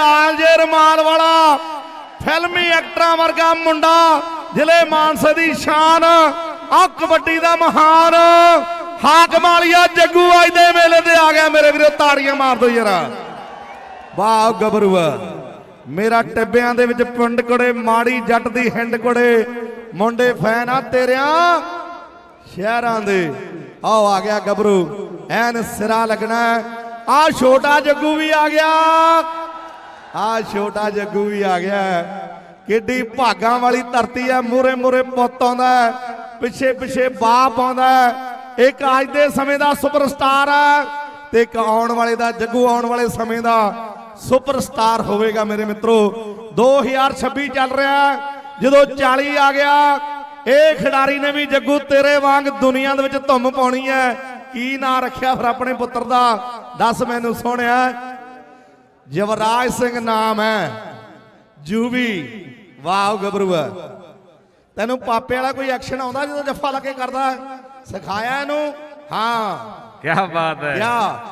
ਲਾਲ ਜੇ ਰਮਾਲ ਵਾਲਾ ਫਿਲਮੀ ਐਕਟਰਾਂ ਵਰਗਾ ਮੁੰਡਾ, ਜ਼ਿਲ੍ਹੇ ਮਾਨਸੇ ਦੀ ਸ਼ਾਨ ਆ ਕਬੱਡੀ ਦਾ ਮਹਾਨ ਹਾਕਮ ਵਾਲੀਆ ਜੱਗੂ ਅੱਜ ਦੇ ਮੇਲੇ ਤੇ ਆ ਗਿਆ ਮੇਰੇ ਵੀਰੋ, ਤਾੜੀਆਂ ਮਾਰ ਦੋ ਯਾਰਾ ਵਾਹ ਗੱਭਰੂਆ ਮੇਰਾ ਟਿੱਬਿਆਂ ਦੇ ਵਿੱਚ ਪਿੰਡ ਕੋੜੇ, ਮਾੜੀ ਜੱਟ ਦੀ ਹਿੰਡ ਕੋੜੇ। ਮੁੰਡੇ ਫੈਨ ਆ ਤੇਰਿਆਂ ਸ਼ਹਿਰਾਂ ਦੇ। ਆਓ ਆ ਗਿਆ ਗੱਭਰੂ, ਐਨ ਸਿਰਾ ਲੱਗਣਾ। ਆ ਛੋਟਾ ਜੱਗੂ ਵੀ ਆ ਗਿਆ। ਆ ਛੋਟਾ ਜੱਗੂ ਵੀ ਆ ਗਿਆ ਕਿੱਡੀ ਭਾਗਾਂ ਵਾਲੀ ਧਰਤੀ ਹੈ ਮੂਰੇ ਮੂਰੇ ਪੁੱਤ ਆਉਂਦਾ ਪਿੱਛੇ ਪਿੱਛੇ ਬਾਪ ਆਉਂਦਾ ਇੱਕ ਅੱਜ ਦੇ ਸਮੇਂ ਦਾ ਸੁਪਰਸਟਾਰ ਹੈ ਤੇ ਇੱਕ ਆਉਣ ਵਾਲੇ ਦਾ, ਜੱਗੂ ਆਉਣ ਵਾਲੇ ਸਮੇਂ ਦਾ ਸੁਪਰਸਟਾਰ ਹੋਵੇਗਾ ਮੇਰੇ ਮਿੱਤਰੋ। 2026 ਚੱਲ ਰਿਹਾ ਜਦੋਂ 40 ਆ ਗਿਆ, ਇਹ ਖਿਡਾਰੀ ਨੇ ਵੀ ਜੱਗੂ ਤੇਰੇ ਵਾਂਗ ਦੁਨੀਆ ਦੇ ਵਿੱਚ ਧੁੰਮ ਪਾਉਣੀ ਹੈ। ਕੀ ਨਾਂ ਰੱਖਿਆ ਫਿਰ ਆਪਣੇ ਪੁੱਤਰ ਦਾ? ਦੱਸ ਮੈਨੂੰ ਸੋਹਣਿਆ। ਯਵਰਾਜ ਸਿੰਘ ਨਾਮ ਹੈ। ਜੂਬੀ। ਵਾਹ ਗੱਭਰੂਆ ਤੈਨੂੰ ਪਾਪੇ ਵਾਲਾ ਕੋਈ ਐਕਸ਼ਨ ਆਉਂਦਾ ਜਦੋਂ ਜੱਫਾ ਲਾ ਕੇ ਕਰਦਾ? ਸਿਖਾਇਆ ਇਹਨੂੰ? ਹਾਂ। ਕੀ ਬਾਤ ਹੈ। ਯਾ